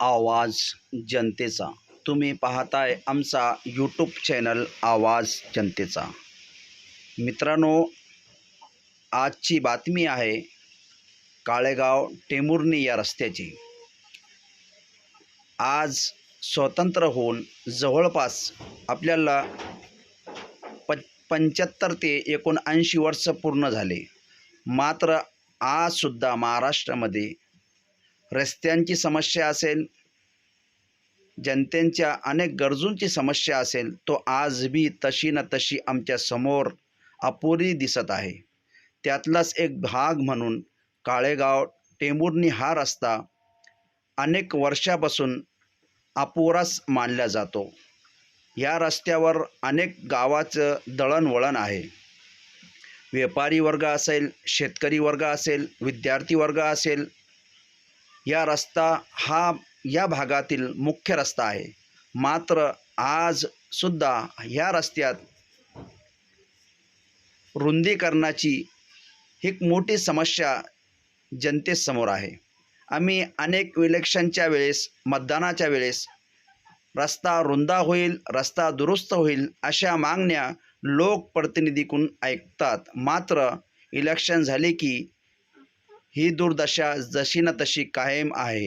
आवाज जनतेचा. तुम्ही पाहताय आमचा यूट्यूब चॅनल आवाज जनतेचा. मित्रांनो आजची बातमी आहे काळेगाव टेमुर्णी या रस्त्याची. आज स्वतंत्र होऊन जवळपास आपल्याला प पंच्याहत्तर ते एकोणऐंशी वर्ष पूर्ण झाले. मात्र आजसुद्धा महाराष्ट्रामध्ये रस्त्यांची समस्या असेल जनतेच्या अनेक गरजूंची समस्या असेल तो आज बी तशी ना तशी आमच्यासमोर अपुरी दिसत आहे. त्यातलाच एक भाग म्हणून काळेगाव टेंभुर्णी हा रस्ता अनेक वर्षापासून अपुराच मानला जातो. या रस्त्यावर अनेक गावाचं दळणवळण आहे. व्यापारी वर्ग असेल शेतकरी वर्ग असेल विद्यार्थी वर्ग असेल या रस्ता हा या भागातील मुख्य रस्ता आहे. मात्र आजसुद्धा ह्या रस्त्यात रुंदीकरणाची एक मोठी समस्या जनतेसमोर आहे. आम्ही अनेक इलेक्शनच्या वेळेस मतदानाच्या वेळेस रस्ता रुंदा होईल रस्ता दुरुस्त होईल अशा मागण्या लोकप्रतिनिधीकडून ऐकतात. मात्र इलेक्शन झाले की ही दुर्दशा जशी ना तशी कायम आहे.